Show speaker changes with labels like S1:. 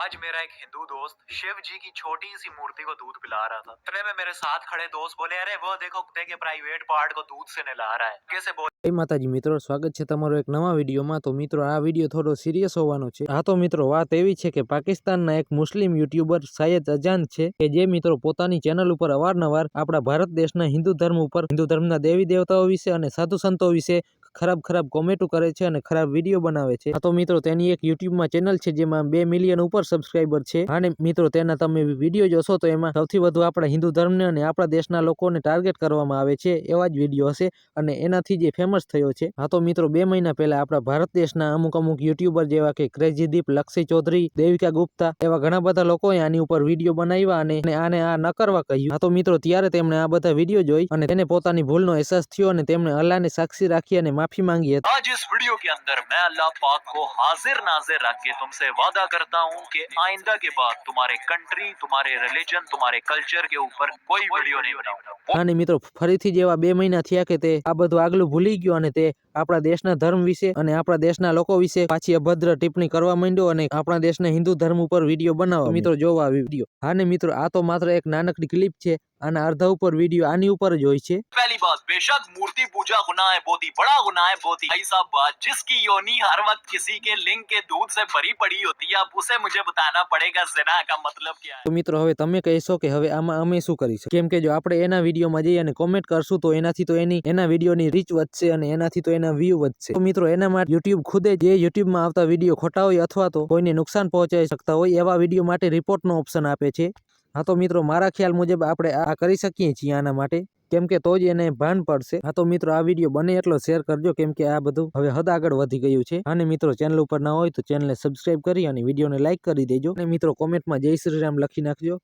S1: आज मेरा एक हिंदू दोस्त शिव जी की छोटी सी मूर्ति को दूध पिला रहा था इतने में मेरे साथ खड़े दोस्त बोले अरे वो देखो कुत्ते के प्राइवेट पार्ट को दूध से नहला रहा है कैसे बोल
S2: જય માતાજી મિત્રો સ્વાગત છે તમારો એક નવા વિડીયોમાં તો મિત્રો આ વિડીયો થોડો સિરિયસ હોવાનો છે આ તો મિત્રો વાત એવી છે કે પાકિસ્તાનના એક મુસ્લિમ યુટ્યુબર સાયદ અજાન છે કે જે મિત્રો પોતાની ચેનલ ઉપર અવારનવાર આપણા ભારત દેશના હિન્દુ ધર્મ ઉપર હિન્દુ ધર્મના દેવી દેવતાઓ વિશે અને સાધુ સંતો વિશે ખરાબ ખરાબ કોમેન્ટો કરે છે અને ખરાબ વીડિયો બનાવે છે. તો મિત્રો, તેની એક યુટ્યુબમાં ચેનલ છે જેમાં બે મિલિયન ઉપર સબસ્ક્રાઈબર છે. અને મિત્રો, તેના તમે વીડિયો જોશો તો એમાં સૌથી વધુ આપણા હિન્દુ ધર્મને અને આપણા દેશના લોકોને ટાર્ગેટ કરવામાં આવે છે એવા જ વીડિયો હશે અને એનાથી જે ફેમસ થયો છે. હા, તો મિત્રો, બે મહિના પહેલા આપણા ભારત દેશના અમુક અમુક યુટ્યુબર જેવા કે ક્રેઝીદીપ લક્ષી ચૌધરી દેવિકા ગુપ્તા એવા ઘણા બધા લોકોએ આની ઉપર વીડિયો બનાવ્યા અને આને આ ન કરવા કહ્યું. હા, તો મિત્રો, ત્યારે તેમણે આ બધા વીડિયો જોઈ અને તેને પોતાની ભૂલનો અહેસાસ થયો અને તેમણે અલ્લાહને સાક્ષી રાખી અને માફી માંગી હતી
S1: आज इस वीडियो के अंदर मैं अल्लाह पाक को हाजिर नाजिर रख के तुमसे वादा करता हूँ कि आइंदा के बाद तुम्हारे कंट्री तुम्हारे रिलीजन तुम्हारे कल्चर के ऊपर कोई वीडियो नहीं बनाऊंगा
S2: અને મિત્રો ફરીથી જેવા બે મહિના થયા કે તે આ બધું આગલું ભૂલી ગયો અને તે આપણા દેશના ધર્મ વિશે અને આપણા દેશના લોકો વિશે પાછી અભદ્ર ટિપ્પણી કરવા માંડ્યો અને આપણા દેશના હિન્દુ ધર્મ ઉપર વિડીયો બનાવવા મિત્રો જોવા આ વિડીયો હા ને મિત્રો આ તો માત્ર એક નાનકડી ક્લિપ છે આના અડધા ઉપર વિડીયો આની ઉપર જ હોય છે
S1: पहली बात बेशक मूर्ति पूजा गुनाह है बहुत ही बड़ा गुनाह है बहुत ही भाई साहब बात जिसकी योनी हर वक्त किसी के लिंग के दूध से भरी पड़ी होती है अब उसे मुझे बताना पड़ेगा जिना का मतलब क्या है
S2: તો મિત્રો હવે તમે કહેશો કે હવે આમાં અમે શું કરી શકીએ કેમ કે જો આપણે એના વિડીયોમાં જઈએ અને કોમેન્ટ કરશું તો એનાથી તો એની એના વિડીયોની રીચ વધશે અને એનાથી તો એના વ્યૂ વધશે તો મિત્રો એના માટે યુટ્યુબ ખુદે જે યુટ્યુબમાં આવતા વિડીયો ખોટા હોય અથવા તો કોઈને નુકસાન પહોંચાડી શકતા હોય એવા વિડીયો માટે રિપોર્ટનો ઓપ્શન આપે છે હા તો મિત્રો, મારા ખ્યાલ મુજબ આપણે આ કરી શકીએ છીએ આના માટે. કેમ કે તો જ એને ભાન પડશે. હા તો મિત્રો, આ વીડિયો બને એટલો શેર કરજો કેમ કે આ બધું હવે હદ આગળ વધી ગયું છે. અને મિત્રો, ચેનલ ઉપર ના હોય તો ચેનલને સબસ્ક્રાઇબ કરી અને વિડીયોને લાઇક કરી દેજો. અને મિત્રો, કોમેન્ટમાં જય શ્રી રામ લખી નાખજો.